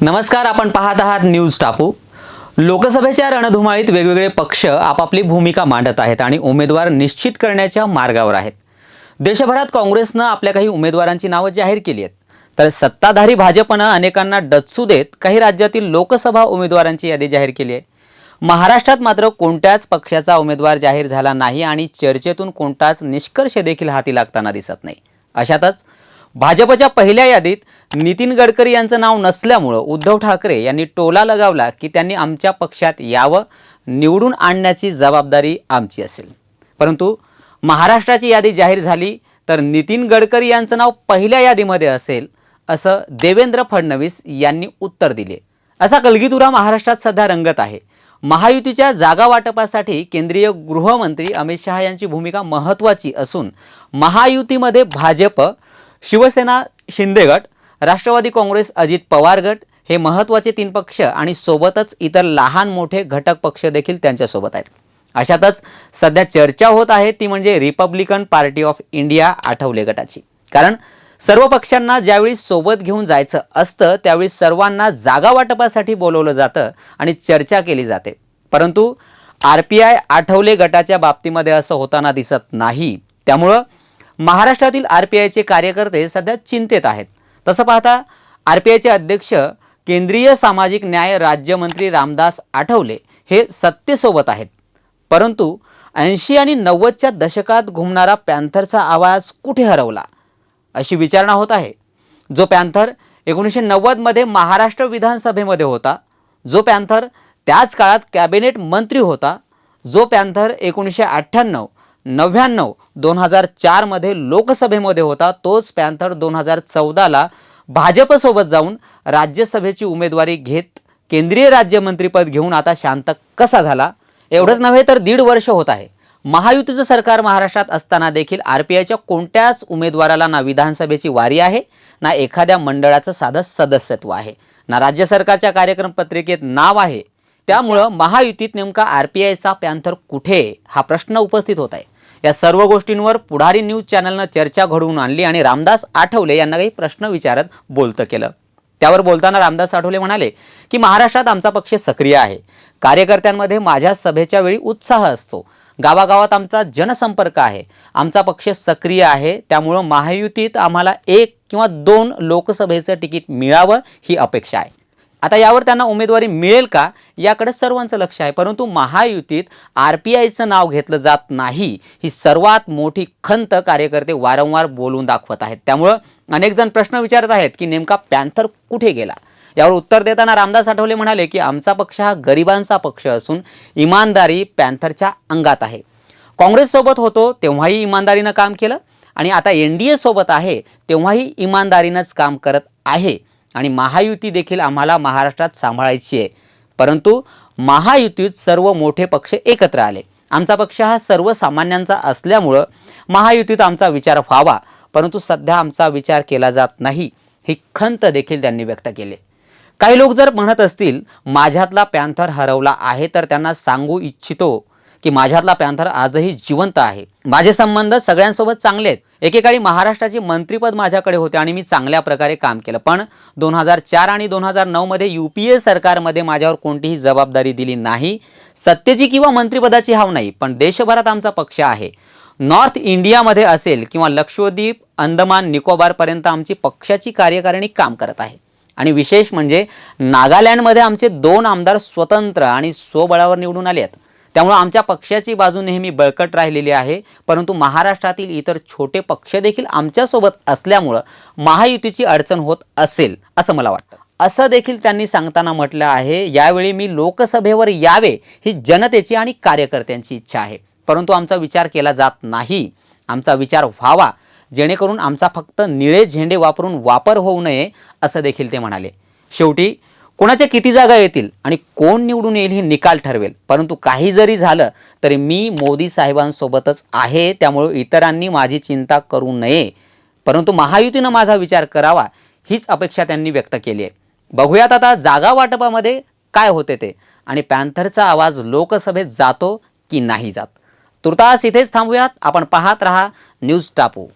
नमस्कार आपण पाहत आहात न्यूज टापू. लोकसभेच्या रणधुमाळीत वेगवेगळे पक्ष आपापली भूमिका मांडत आहेत आणि उमेदवार निश्चित करण्याच्या मार्गावर आहेत. देशभरात काँग्रेसनं आपल्या काही उमेदवारांची नावं जाहीर केली आहेत. तर सत्ताधारी भाजपनं अनेकांना डचू देत काही राज्यातील लोकसभा उमेदवारांची यादी जाहीर केली आहे. महाराष्ट्रात मात्र कोणत्याच पक्षाचा उमेदवार जाहीर झाला नाही आणि चर्चेतून कोणताच निष्कर्ष देखील हाती लागताना दिसत नाही. अशातच भाजपच्या पहिल्या यादीत नितीन गडकरी यांचं नाव नसल्यामुळं उद्धव ठाकरे यांनी टोला लगावला की त्यांनी आमच्या पक्षात यावं निवडून आणण्याची जबाबदारी आमची असेल. परंतु महाराष्ट्राची यादी जाहीर झाली तर नितीन गडकरी यांचं नाव पहिल्या यादीमध्ये असेल असं देवेंद्र फडणवीस यांनी उत्तर दिले. असा कलगीतुरा महाराष्ट्रात सध्या रंगत आहे. महायुतीच्या जागा वाटपासाठी केंद्रीय गृहमंत्री अमित शहा यांची भूमिका महत्त्वाची असून महायुतीमध्ये भाजप शिवसेना शिंदे गट राष्ट्रवादी काँग्रेस अजित पवार गट हे महत्त्वाचे तीन पक्ष आणि सोबतच इतर लहान मोठे घटक पक्ष देखील त्यांच्यासोबत आहेत. अशातच सध्या चर्चा होत आहे ती म्हणजे Republican party of India Athawale गटाची. कारण सर्व पक्षांना ज्यावेळी सोबत घेऊन जायचं असतं त्यावेळी सर्वांना जागा वाटपासाठी बोलवलं जातं आणि चर्चा केली जाते. परंतु आर पी आय आठवले गटाच्या बाबतीमध्ये असं होताना दिसत नाही. त्यामुळं महाराष्ट्रातील आर पी आयचे कार्यकर्ते सध्या चिंतेत आहेत. तसं पाहता आर पी आयचे अध्यक्ष केंद्रीय सामाजिक न्याय राज्यमंत्री रामदास आठवले हे सत्तेसोबत आहेत. परंतु ऐंशी आणि नव्वदच्या दशकात घुमणारा पॅन्थरचा आवाज कुठे हरवला? अशी विचारणा होत आहे. जो पॅन्थर एकोणीसशे नव्वदमध्ये महाराष्ट्र विधानसभेमध्ये होता जो पॅन्थर त्याच काळात कॅबिनेट मंत्री होता जो पॅन्थर एकोणीसशे अठ्ठ्याण्णव नव्याण्णव दोन हजार चारमध्ये लोकसभेमध्ये होता तोच पॅन्थर दोन हजार चौदाला भाजपसोबत जाऊन राज्यसभेची उमेदवारी घेत केंद्रीय राज्यमंत्रीपद घेऊन आता शांत कसा झाला? एवढंच नव्हे तर दीड वर्ष होत आहे. महायुतीचं सरकार महाराष्ट्रात असताना देखील आर पी आयच्या कोणत्याच उमेदवाराला ना विधानसभेची वारी आहे ना एखाद्या मंडळाचं साधं सदस्यत्व आहे ना राज्य सरकारच्या कार्यक्रम पत्रिकेत नाव आहे. त्यामुळं महायुतीत नेमका आर पी आयचा पॅन्थर कुठे? हा प्रश्न उपस्थित होत आहे. या सर्व गोष्टींवर पुढारी न्यूज चॅनलनं चर्चा घडवून आणली आणि रामदास आठवले यांना काही प्रश्न विचारत बोलतं केलं. त्यावर बोलताना रामदास आठवले म्हणाले की महाराष्ट्रात आमचा पक्ष सक्रिय आहे. कार्यकर्त्यांमध्ये माझ्या सभेच्या वेळी उत्साह असतो. गावागावात आमचा जनसंपर्क आहे. आमचा पक्ष सक्रिय आहे. त्यामुळं महायुतीत आम्हाला एक किंवा दोन लोकसभेचं तिकीट मिळावं ही अपेक्षा आहे. आता यावर त्यांना उमेदवारी मिळेल का? याकडे सर्वांचं लक्ष आहे. परंतु महायुतीत आर पी आयचं नाव घेतलं जात नाही. ही सर्वात मोठी खंत कार्यकर्ते वारंवार बोलून दाखवत आहेत. त्यामुळं अनेक जण प्रश्न विचारत आहेत की नेमका पॅन्थर कुठे गेला? यावर उत्तर देताना रामदास आठवले म्हणाले की आमचा पक्ष हा गरिबांचा पक्ष असून इमानदारी पॅन्थरच्या अंगात आहे. काँग्रेससोबत होतो तेव्हाही इमानदारीनं काम केलं. आणि आता एन डी एसोबत आहे तेव्हाही इमानदारीनंच काम करत आहे. आणि महायुती देखील आम्हाला महाराष्ट्रात सांभाळायची आहे. परंतु महायुतीत सर्व मोठे पक्ष एकत्र आले. आमचा पक्ष हा सर्वसामान्यांचा असल्यामुळं महायुतीत आमचा विचार व्हावा. परंतु सध्या आमचा विचार केला जात नाही ही खंत देखील त्यांनी व्यक्त केली. काही लोक जर म्हणत असतील माझ्यातला पॅन्थर हरवला आहे तर त्यांना सांगू इच्छितो. की माझ्यातला पॅन्थर आजही जिवंत आहे. माझे संबंध सगळ्यांसोबत चांगले आहेत. एकेकाळी महाराष्ट्राचे मंत्रीपद माझ्याकडे होते आणि मी चांगल्या प्रकारे काम केलं. पण दोन हजार चार आणि दोन हजार नऊमध्ये यू पी ए सरकारमध्ये माझ्यावर कोणतीही जबाबदारी दिली नाही. सत्तेची किंवा मंत्रिपदाची हाव नाही पण देशभरात आमचा पक्ष आहे. नॉर्थ इंडियामध्ये असेल किंवा लक्षद्वीप अंदमान निकोबारपर्यंत आमची पक्षाची कार्यकारिणी काम करत आहे. आणि विशेष म्हणजे नागालँडमध्ये आमचे दोन आमदार स्वतंत्र आणि स्वबळावर निवडून आले आहेत. त्यामुळं आमच्या पक्षाची बाजू नेहमी बळकट राहिलेली आहे. परंतु महाराष्ट्रातील इतर छोटे पक्ष देखील आमच्यासोबत असल्यामुळं महायुतीची अडचण होत असेल असं मला वाटतं. असं देखील त्यांनी सांगताना म्हटलं आहे यावेळी मी लोकसभेवर यावे ही जनतेची आणि कार्यकर्त्यांची इच्छा आहे. परंतु आमचा विचार केला जात नाही. आमचा विचार व्हावा जेणेकरून आमचा फक्त निळे झेंडे वापरून वापर होऊ नये असं देखील ते म्हणाले. शेवटी कोणाच्या किती जागा येतील आणि कोण निवडून येईल हे निकाल ठरवेल. परंतु काही जरी झालं तरी मी मोदी साहेबांसोबतच आहे त्यामुळे इतरांनी माझी चिंता करू नये. परंतु महायुतीनं माझा विचार करावा हीच अपेक्षा त्यांनी व्यक्त केली आहे. बघूयात आता जागा वाटपामध्ये काय होते ते आणि पॅन्थरचा आवाज लोकसभेत जातो की नाही जात. तुर्तास इथेच थांबूयात. आपण पाहत रहा न्यूज टापू.